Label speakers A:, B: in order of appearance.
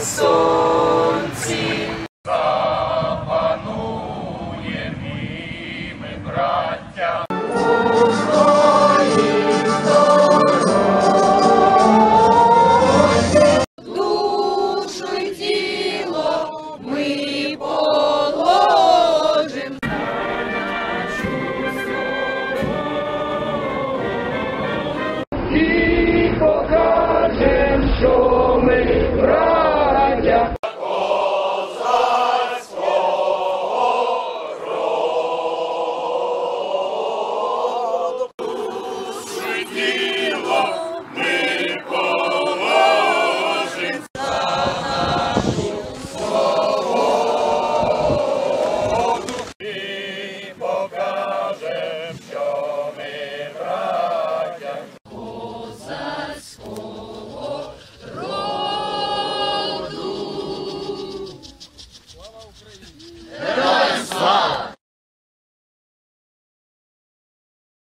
A: сонці. Душу й тіло ми положим.
B: І покажем, що ми браття.
A: Freedom!